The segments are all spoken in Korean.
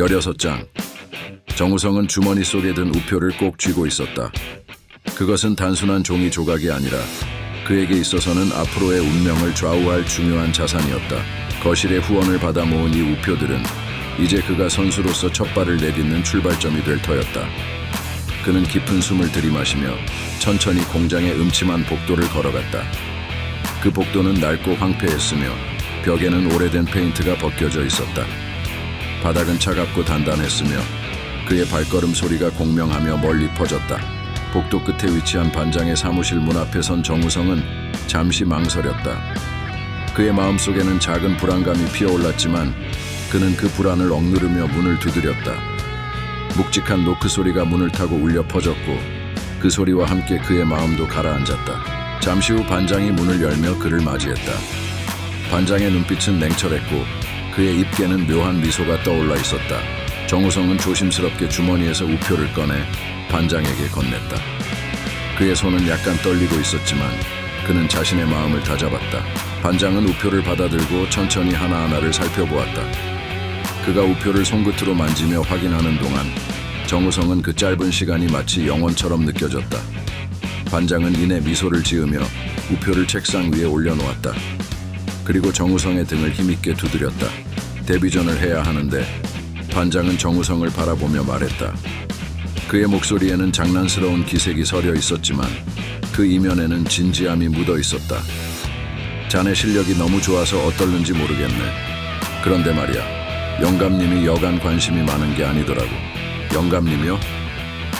16장. 정우성은 주머니 속에 든 우표를 꼭 쥐고 있었다. 그것은 단순한 종이 조각이 아니라 그에게 있어서는 앞으로의 운명을 좌우할 중요한 자산이었다. 거실에 후원을 받아 모은 이 우표들은 이제 그가 선수로서 첫 발을 내딛는 출발점이 될 터였다. 그는 깊은 숨을 들이마시며 천천히 공장의 음침한 복도를 걸어갔다. 그 복도는 낡고 황폐했으며 벽에는 오래된 페인트가 벗겨져 있었다. 바닥은 차갑고 단단했으며 그의 발걸음 소리가 공명하며 멀리 퍼졌다. 복도 끝에 위치한 반장의 사무실 문 앞에 선 정우성은 잠시 망설였다. 그의 마음속에는 작은 불안감이 피어올랐지만 그는 그 불안을 억누르며 문을 두드렸다. 묵직한 노크 소리가 문을 타고 울려 퍼졌고 그 소리와 함께 그의 마음도 가라앉았다. 잠시 후 반장이 문을 열며 그를 맞이했다. 반장의 눈빛은 냉철했고 그의 입계는 묘한 미소가 떠올라 있었다. 정우성은 조심스럽게 주머니에서 우표를 꺼내 반장에게 건넸다. 그의 손은 약간 떨리고 있었지만 그는 자신의 마음을 다잡았다. 반장은 우표를 받아들고 천천히 하나하나를 살펴보았다. 그가 우표를 손끝으로 만지며 확인하는 동안 정우성은 그 짧은 시간이 마치 영원처럼 느껴졌다. 반장은 이내 미소를 지으며 우표를 책상 위에 올려놓았다. 그리고 정우성의 등을 힘있게 두드렸다. 데뷔전을 해야 하는데 반장은 정우성을 바라보며 말했다. 그의 목소리에는 장난스러운 기색이 서려 있었지만 그 이면에는 진지함이 묻어 있었다. 자네 실력이 너무 좋아서 어떨는지 모르겠네. 그런데 말이야, 영감님이 여간 관심이 많은 게 아니더라고. 영감님이요?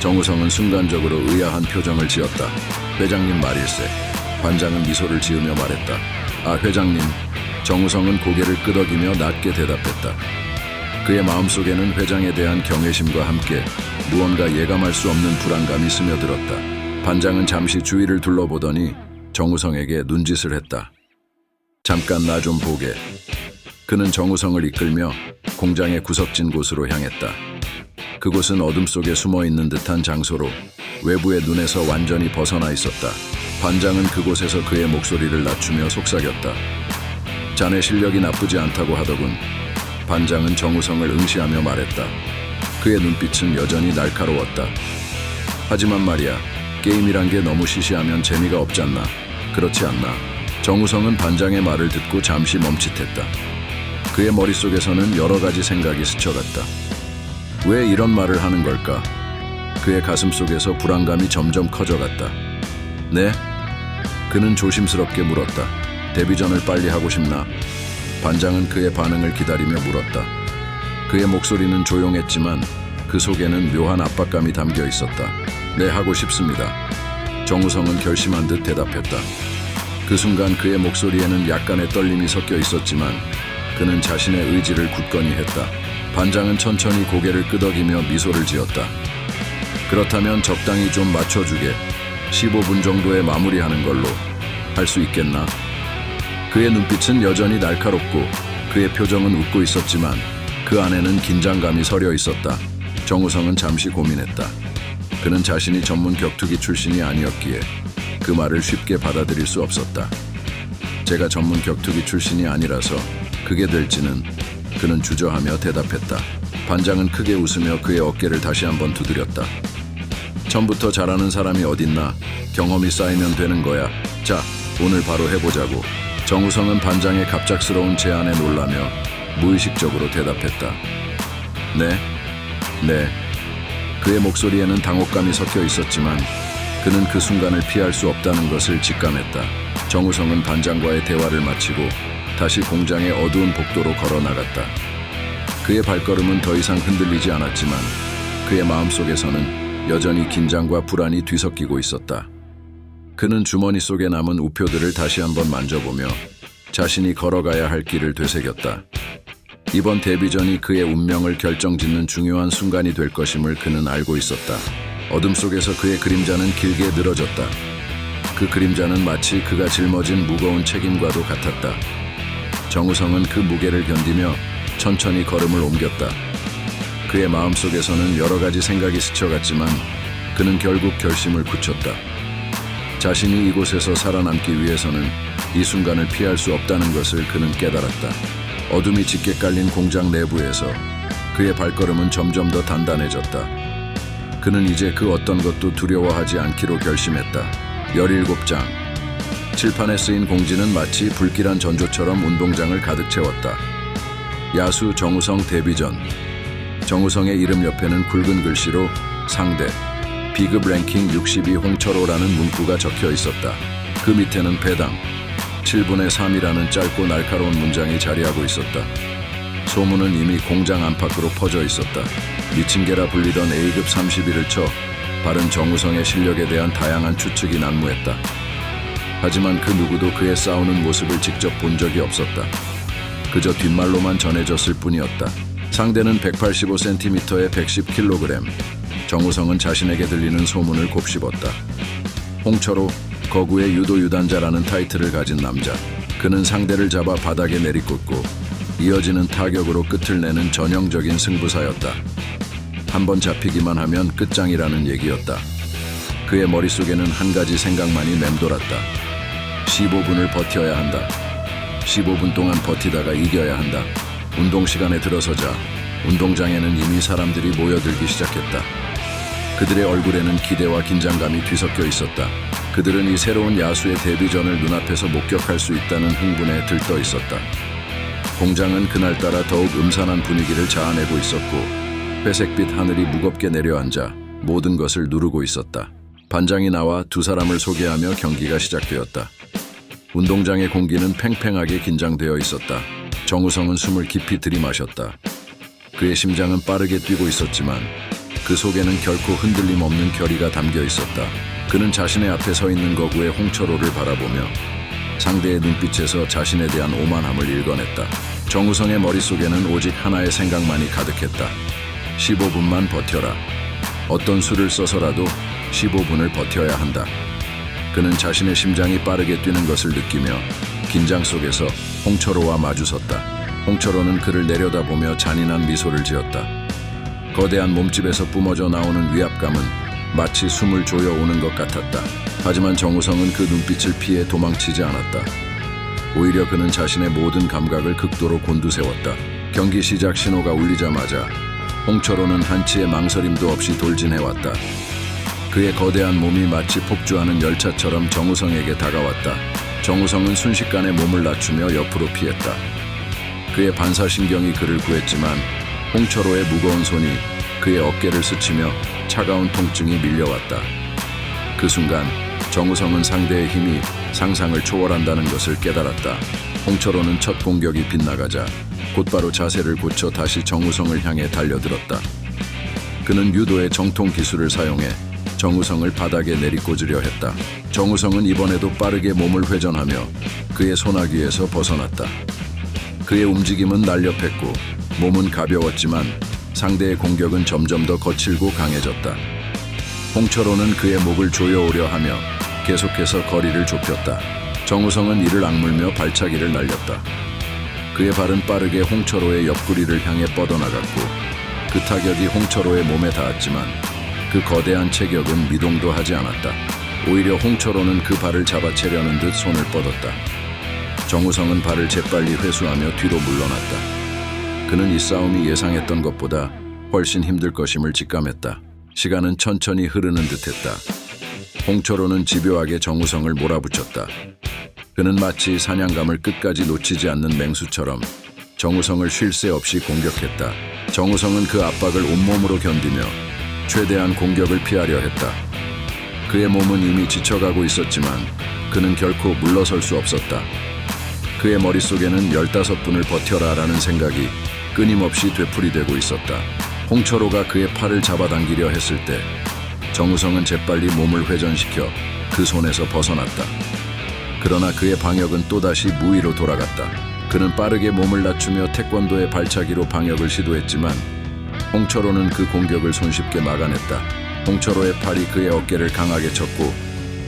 정우성은 순간적으로 의아한 표정을 지었다. 회장님 말일세. 반장은 미소를 지으며 말했다. 아, 회장님. 정우성은 고개를 끄덕이며 낮게 대답했다. 그의 마음속에는 회장에 대한 경외심과 함께 무언가 예감할 수 없는 불안감이 스며들었다. 반장은 잠시 주위를 둘러보더니 정우성에게 눈짓을 했다. 잠깐 나 좀 보게. 그는 정우성을 이끌며 공장의 구석진 곳으로 향했다. 그곳은 어둠 속에 숨어 있는 듯한 장소로 외부의 눈에서 완전히 벗어나 있었다. 반장은 그곳에서 그의 목소리를 낮추며 속삭였다. 자네 실력이 나쁘지 않다고 하더군. 반장은 정우성을 응시하며 말했다. 그의 눈빛은 여전히 날카로웠다. 하지만 말이야, 게임이란 게 너무 시시하면 재미가 없잖나. 그렇지 않나. 정우성은 반장의 말을 듣고 잠시 멈칫했다. 그의 머릿속에서는 여러 가지 생각이 스쳐갔다. 왜 이런 말을 하는 걸까? 그의 가슴 속에서 불안감이 점점 커져갔다. 네? 그는 조심스럽게 물었다. 데뷔전을 빨리 하고 싶나? 반장은 그의 반응을 기다리며 물었다. 그의 목소리는 조용했지만 그 속에는 묘한 압박감이 담겨 있었다. 네, 하고 싶습니다. 정우성은 결심한 듯 대답했다. 그 순간 그의 목소리에는 약간의 떨림이 섞여 있었지만 그는 자신의 의지를 굳건히 했다. 반장은 천천히 고개를 끄덕이며 미소를 지었다. 그렇다면 적당히 좀 맞춰주게 15분 정도에 마무리하는 걸로 할 수 있겠나? 그의 눈빛은 여전히 날카롭고 그의 표정은 웃고 있었지만 그 안에는 긴장감이 서려 있었다. 정우성은 잠시 고민했다. 그는 자신이 전문 격투기 출신이 아니었기에 그 말을 쉽게 받아들일 수 없었다. 제가 전문 격투기 출신이 아니라서 그게 될지는 그는 주저하며 대답했다. 반장은 크게 웃으며 그의 어깨를 다시 한번 두드렸다. 처음부터 잘하는 사람이 어딨나? 경험이 쌓이면 되는 거야. 자, 오늘 바로 해보자고. 정우성은 반장의 갑작스러운 제안에 놀라며 무의식적으로 대답했다. 네, 네. 그의 목소리에는 당혹감이 섞여 있었지만 그는 그 순간을 피할 수 없다는 것을 직감했다. 정우성은 반장과의 대화를 마치고 다시 공장의 어두운 복도로 걸어 나갔다. 그의 발걸음은 더 이상 흔들리지 않았지만 그의 마음속에서는 여전히 긴장과 불안이 뒤섞이고 있었다. 그는 주머니 속에 남은 우표들을 다시 한번 만져보며 자신이 걸어가야 할 길을 되새겼다. 이번 데뷔전이 그의 운명을 결정짓는 중요한 순간이 될 것임을 그는 알고 있었다. 어둠 속에서 그의 그림자는 길게 늘어졌다. 그 그림자는 마치 그가 짊어진 무거운 책임과도 같았다. 정우성은 그 무게를 견디며 천천히 걸음을 옮겼다. 그의 마음속에서는 여러 가지 생각이 스쳐갔지만 그는 결국 결심을 굳혔다. 자신이 이곳에서 살아남기 위해서는 이 순간을 피할 수 없다는 것을 그는 깨달았다. 어둠이 짙게 깔린 공장 내부에서 그의 발걸음은 점점 더 단단해졌다. 그는 이제 그 어떤 것도 두려워하지 않기로 결심했다. 17장. 칠판에 쓰인 공지는 마치 불길한 전조처럼 운동장을 가득 채웠다. 야수 정우성 데뷔전. 정우성의 이름 옆에는 굵은 글씨로 상대, 비급 랭킹 62 홍철호라는 문구가 적혀 있었다. 그 밑에는 배당, 7분의 3이라는 짧고 날카로운 문장이 자리하고 있었다. 소문은 이미 공장 안팎으로 퍼져 있었다. 미친 개라 불리던 A급 31을 쳐 바른 정우성의 실력에 대한 다양한 추측이 난무했다. 하지만 그 누구도 그의 싸우는 모습을 직접 본 적이 없었다. 그저 뒷말로만 전해졌을 뿐이었다. 상대는 185cm에 110kg. 정우성은 자신에게 들리는 소문을 곱씹었다. 홍철호 거구의 유도 유단자라는 타이틀을 가진 남자. 그는 상대를 잡아 바닥에 내리꽂고 이어지는 타격으로 끝을 내는 전형적인 승부사였다. 한 번 잡히기만 하면 끝장이라는 얘기였다. 그의 머릿속에는 한 가지 생각만이 맴돌았다. 15분을 버텨야 한다. 15분 동안 버티다가 이겨야 한다. 운동 시간에 들어서자 운동장에는 이미 사람들이 모여들기 시작했다. 그들의 얼굴에는 기대와 긴장감이 뒤섞여 있었다. 그들은 이 새로운 야수의 데뷔전을 눈앞에서 목격할 수 있다는 흥분에 들떠 있었다. 공장은 그날따라 더욱 음산한 분위기를 자아내고 있었고 회색빛 하늘이 무겁게 내려앉아 모든 것을 누르고 있었다. 반장이 나와 두 사람을 소개하며 경기가 시작되었다. 운동장의 공기는 팽팽하게 긴장되어 있었다. 정우성은 숨을 깊이 들이마셨다. 그의 심장은 빠르게 뛰고 있었지만 그 속에는 결코 흔들림 없는 결의가 담겨 있었다. 그는 자신의 앞에 서 있는 거구의 홍철호를 바라보며 상대의 눈빛에서 자신에 대한 오만함을 읽어냈다. 정우성의 머릿속에는 오직 하나의 생각만이 가득했다. 15분만 버텨라. 어떤 수를 써서라도 15분을 버텨야 한다. 그는 자신의 심장이 빠르게 뛰는 것을 느끼며 긴장 속에서 홍철호와 마주섰다. 홍철호는 그를 내려다보며 잔인한 미소를 지었다. 거대한 몸집에서 뿜어져 나오는 위압감은 마치 숨을 조여오는 것 같았다. 하지만 정우성은 그 눈빛을 피해 도망치지 않았다. 오히려 그는 자신의 모든 감각을 극도로 곤두세웠다. 경기 시작 신호가 울리자마자 홍철호는 한치의 망설임도 없이 돌진해왔다. 그의 거대한 몸이 마치 폭주하는 열차처럼 정우성에게 다가왔다. 정우성은 순식간에 몸을 낮추며 옆으로 피했다. 그의 반사신경이 그를 구했지만 홍철호의 무거운 손이 그의 어깨를 스치며 차가운 통증이 밀려왔다. 그 순간 정우성은 상대의 힘이 상상을 초월한다는 것을 깨달았다. 홍철호는 첫 공격이 빗나가자 곧바로 자세를 고쳐 다시 정우성을 향해 달려들었다. 그는 유도의 정통 기술을 사용해 정우성을 바닥에 내리꽂으려 했다. 정우성은 이번에도 빠르게 몸을 회전하며 그의 소나귀에서 벗어났다. 그의 움직임은 날렵했고 몸은 가벼웠지만 상대의 공격은 점점 더 거칠고 강해졌다. 홍철호는 그의 목을 조여오려 하며 계속해서 거리를 좁혔다. 정우성은 이를 악물며 발차기를 날렸다. 그의 발은 빠르게 홍철호의 옆구리를 향해 뻗어나갔고 그 타격이 홍철호의 몸에 닿았지만 그 거대한 체격은 미동도 하지 않았다. 오히려 홍철호는 그 발을 잡아채려는 듯 손을 뻗었다. 정우성은 발을 재빨리 회수하며 뒤로 물러났다. 그는 이 싸움이 예상했던 것보다 훨씬 힘들 것임을 직감했다. 시간은 천천히 흐르는 듯했다. 홍철호는 집요하게 정우성을 몰아붙였다. 그는 마치 사냥감을 끝까지 놓치지 않는 맹수처럼 정우성을 쉴 새 없이 공격했다. 정우성은 그 압박을 온몸으로 견디며 최대한 공격을 피하려 했다. 그의 몸은 이미 지쳐가고 있었지만 그는 결코 물러설 수 없었다. 그의 머릿속에는 15분을 버텨라 라는 생각이 끊임없이 되풀이되고 있었다. 홍철호가 그의 팔을 잡아당기려 했을 때 정우성은 재빨리 몸을 회전시켜 그 손에서 벗어났다. 그러나 그의 방역은 또다시 무위로 돌아갔다. 그는 빠르게 몸을 낮추며 태권도의 발차기로 방역을 시도했지만 홍철호는 그 공격을 손쉽게 막아냈다. 홍철호의 팔이 그의 어깨를 강하게 쳤고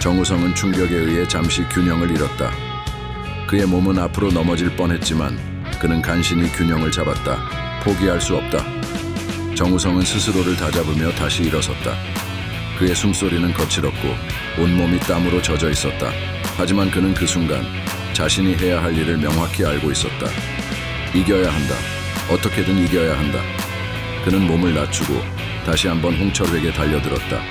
정우성은 충격에 의해 잠시 균형을 잃었다. 그의 몸은 앞으로 넘어질 뻔했지만 그는 간신히 균형을 잡았다. 포기할 수 없다. 정우성은 스스로를 다잡으며 다시 일어섰다. 그의 숨소리는 거칠었고 온몸이 땀으로 젖어 있었다. 하지만 그는 그 순간 자신이 해야 할 일을 명확히 알고 있었다. 이겨야 한다. 어떻게든 이겨야 한다. 그는 몸을 낮추고 다시 한번 홍철호에게 달려들었다.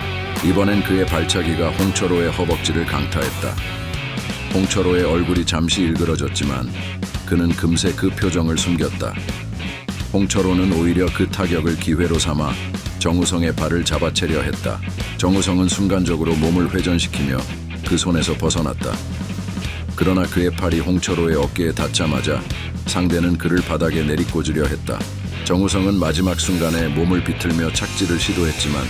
이번엔 그의 발차기가 홍철호의 허벅지를 강타했다. 홍철호의 얼굴이 잠시 일그러졌지만 그는 금세 그 표정을 숨겼다. 홍철호는 오히려 그 타격을 기회로 삼아 정우성의 발을 잡아채려 했다. 정우성은 순간적으로 몸을 회전시키며 그 손에서 벗어났다. 그러나 그의 팔이 홍철호의 어깨에 닿자마자 상대는 그를 바닥에 내리꽂으려 했다. 정우성은 마지막 순간에 몸을 비틀며 착지를 시도했지만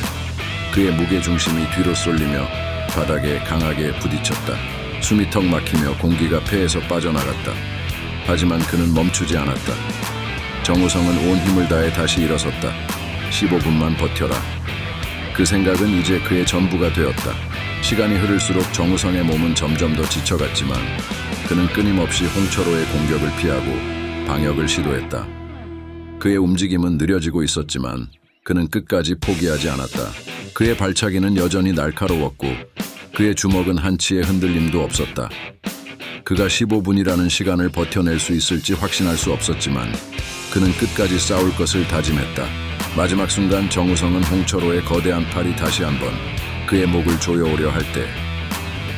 그의 무게 중심이 뒤로 쏠리며 바닥에 강하게 부딪혔다. 숨이 턱 막히며 공기가 폐에서 빠져나갔다. 하지만 그는 멈추지 않았다. 정우성은 온 힘을 다해 다시 일어섰다. 15분만 버텨라. 그 생각은 이제 그의 전부가 되었다. 시간이 흐를수록 정우성의 몸은 점점 더 지쳐갔지만 그는 끊임없이 홍철호의 공격을 피하고 방역을 시도했다. 그의 움직임은 느려지고 있었지만 그는 끝까지 포기하지 않았다. 그의 발차기는 여전히 날카로웠고 그의 주먹은 한치의 흔들림도 없었다. 그가 15분이라는 시간을 버텨낼 수 있을지 확신할 수 없었지만 그는 끝까지 싸울 것을 다짐했다. 마지막 순간 정우성은 홍철호의 거대한 팔이 다시 한번 그의 목을 조여오려 할 때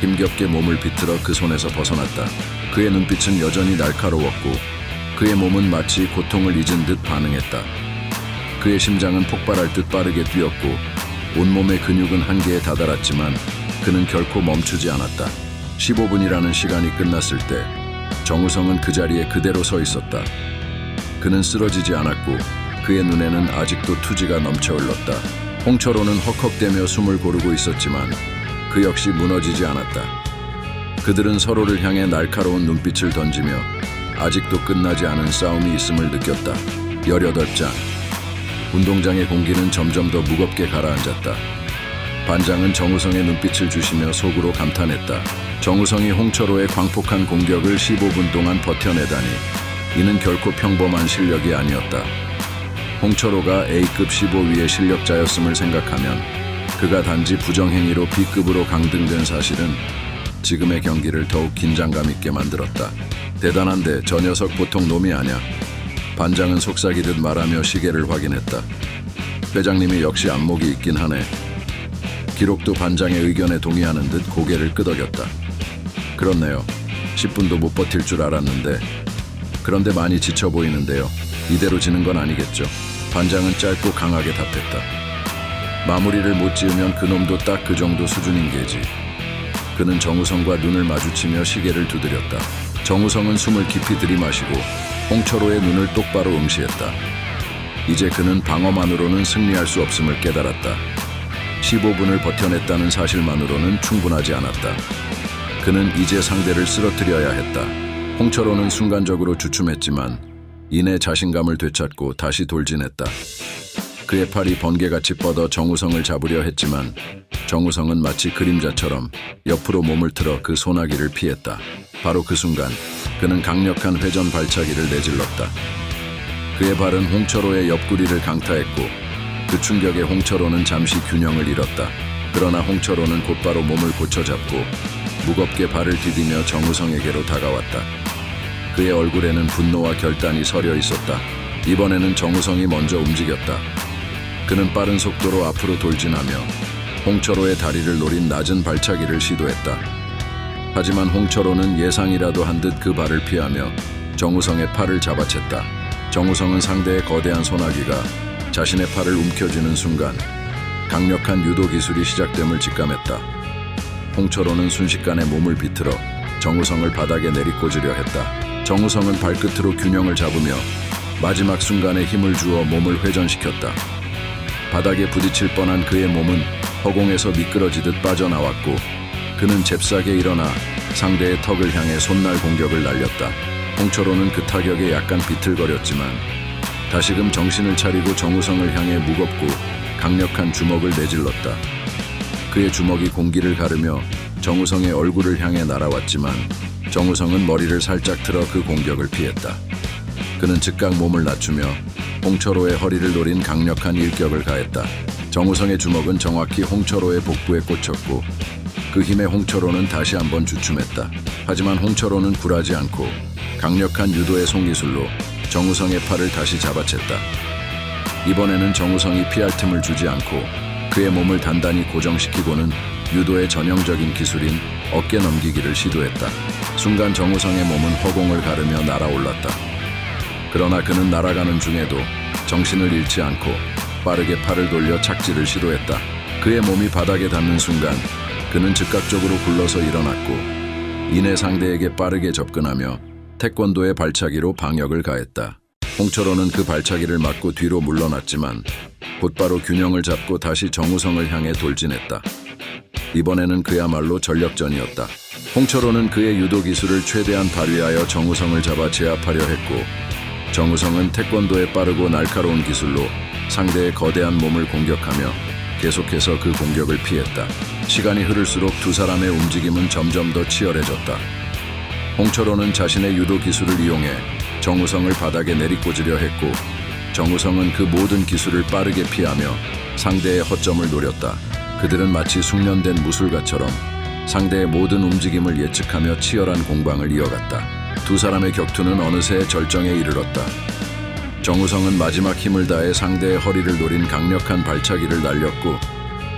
힘겹게 몸을 비틀어 그 손에서 벗어났다. 그의 눈빛은 여전히 날카로웠고 그의 몸은 마치 고통을 잊은 듯 반응했다. 그의 심장은 폭발할 듯 빠르게 뛰었고 온몸의 근육은 한계에 다다랐지만 그는 결코 멈추지 않았다. 15분이라는 시간이 끝났을 때 정우성은 그 자리에 그대로 서 있었다. 그는 쓰러지지 않았고 그의 눈에는 아직도 투지가 넘쳐 흘렀다. 홍철호는 헉헉대며 숨을 고르고 있었지만 그 역시 무너지지 않았다. 그들은 서로를 향해 날카로운 눈빛을 던지며 아직도 끝나지 않은 싸움이 있음을 느꼈다. 18장. 운동장의 공기는 점점 더 무겁게 가라앉았다. 반장은 정우성의 눈빛을 주시며 속으로 감탄했다. 정우성이 홍철호의 광폭한 공격을 15분 동안 버텨내다니 이는 결코 평범한 실력이 아니었다. 홍철호가 A급 15위의 실력자였음을 생각하면 그가 단지 부정행위로 B급으로 강등된 사실은 지금의 경기를 더욱 긴장감 있게 만들었다. 대단한데 저 녀석 보통 놈이 아냐. 반장은 속삭이듯 말하며 시계를 확인했다. 회장님이 역시 안목이 있긴 하네. 기록도 반장의 의견에 동의하는 듯 고개를 끄덕였다. 그렇네요. 10분도 못 버틸 줄 알았는데 그런데 많이 지쳐 보이는데요. 이대로 지는 건 아니겠죠. 반장은 짧고 강하게 답했다. 마무리를 못 지으면 그놈도 딱 그 정도 수준인 게지. 그는 정우성과 눈을 마주치며 시계를 두드렸다. 정우성은 숨을 깊이 들이마시고 홍철호의 눈을 똑바로 응시했다. 이제 그는 방어만으로는 승리할 수 없음을 깨달았다. 15분을 버텨냈다는 사실만으로는 충분하지 않았다. 그는 이제 상대를 쓰러뜨려야 했다. 홍철호는 순간적으로 주춤했지만 이내 자신감을 되찾고 다시 돌진했다. 그의 팔이 번개같이 뻗어 정우성을 잡으려 했지만 정우성은 마치 그림자처럼 옆으로 몸을 틀어 그 소나기를 피했다. 바로 그 순간 그는 강력한 회전 발차기를 내질렀다. 그의 발은 홍철호의 옆구리를 강타했고 그 충격에 홍철호는 잠시 균형을 잃었다. 그러나 홍철호는 곧바로 몸을 고쳐잡고 무겁게 발을 디디며 정우성에게로 다가왔다. 그의 얼굴에는 분노와 결단이 서려 있었다. 이번에는 정우성이 먼저 움직였다. 그는 빠른 속도로 앞으로 돌진하며 홍철호의 다리를 노린 낮은 발차기를 시도했다. 하지만 홍철호는 예상이라도 한 듯 그 발을 피하며 정우성의 팔을 잡아챘다. 정우성은 상대의 거대한 소나기가 자신의 팔을 움켜쥐는 순간 강력한 유도 기술이 시작됨을 직감했다. 홍철호는 순식간에 몸을 비틀어 정우성을 바닥에 내리꽂으려 했다. 정우성은 발끝으로 균형을 잡으며 마지막 순간에 힘을 주어 몸을 회전시켰다. 바닥에 부딪힐 뻔한 그의 몸은 허공에서 미끄러지듯 빠져나왔고 그는 잽싸게 일어나 상대의 턱을 향해 손날 공격을 날렸다. 홍철호는 그 타격에 약간 비틀거렸지만 다시금 정신을 차리고 정우성을 향해 무겁고 강력한 주먹을 내질렀다. 그의 주먹이 공기를 가르며 정우성의 얼굴을 향해 날아왔지만 정우성은 머리를 살짝 틀어 그 공격을 피했다. 그는 즉각 몸을 낮추며 홍철호의 허리를 노린 강력한 일격을 가했다. 정우성의 주먹은 정확히 홍철호의 복부에 꽂혔고 그 힘에 홍철호는 다시 한번 주춤했다. 하지만 홍철호는 굴하지 않고 강력한 유도의 송기술로 정우성의 팔을 다시 잡아챘다. 이번에는 정우성이 피할 틈을 주지 않고 그의 몸을 단단히 고정시키고는 유도의 전형적인 기술인 어깨 넘기기를 시도했다. 순간 정우성의 몸은 허공을 가르며 날아올랐다. 그러나 그는 날아가는 중에도 정신을 잃지 않고 빠르게 팔을 돌려 착지를 시도했다. 그의 몸이 바닥에 닿는 순간 그는 즉각적으로 굴러서 일어났고 이내 상대에게 빠르게 접근하며 태권도의 발차기로 방역을 가했다. 홍철호는 그 발차기를 맞고 뒤로 물러났지만 곧바로 균형을 잡고 다시 정우성을 향해 돌진했다. 이번에는 그야말로 전력전이었다. 홍철호는 그의 유도 기술을 최대한 발휘하여 정우성을 잡아 제압하려 했고 정우성은 태권도의 빠르고 날카로운 기술로 상대의 거대한 몸을 공격하며 계속해서 그 공격을 피했다. 시간이 흐를수록 두 사람의 움직임은 점점 더 치열해졌다. 홍철호는 자신의 유도 기술을 이용해 정우성을 바닥에 내리꽂으려 했고 정우성은 그 모든 기술을 빠르게 피하며 상대의 허점을 노렸다. 그들은 마치 숙련된 무술가처럼 상대의 모든 움직임을 예측하며 치열한 공방을 이어갔다. 두 사람의 격투는 어느새 절정에 이르렀다. 정우성은 마지막 힘을 다해 상대의 허리를 노린 강력한 발차기를 날렸고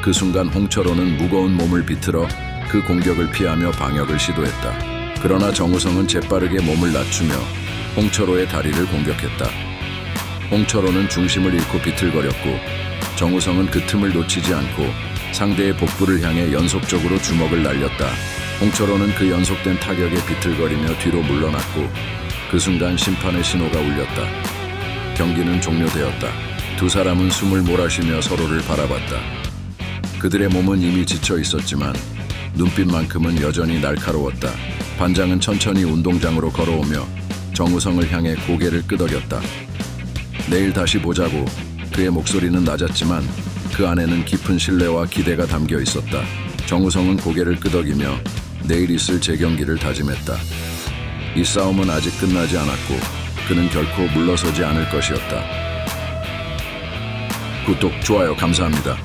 그 순간 홍철호는 무거운 몸을 비틀어 그 공격을 피하며 방역을 시도했다. 그러나 정우성은 재빠르게 몸을 낮추며 홍철호의 다리를 공격했다. 홍철호는 중심을 잃고 비틀거렸고 정우성은 그 틈을 놓치지 않고 상대의 복부를 향해 연속적으로 주먹을 날렸다. 홍철호는 그 연속된 타격에 비틀거리며 뒤로 물러났고 그 순간 심판의 신호가 울렸다. 경기는 종료되었다. 두 사람은 숨을 몰아쉬며 서로를 바라봤다. 그들의 몸은 이미 지쳐 있었지만 눈빛만큼은 여전히 날카로웠다. 반장은 천천히 운동장으로 걸어오며 정우성을 향해 고개를 끄덕였다. 내일 다시 보자고 그의 목소리는 낮았지만 그 안에는 깊은 신뢰와 기대가 담겨 있었다. 정우성은 고개를 끄덕이며 내일 있을 재경기를 다짐했다. 이 싸움은 아직 끝나지 않았고 그는 결코 물러서지 않을 것이었다. 구독, 좋아요 감사합니다.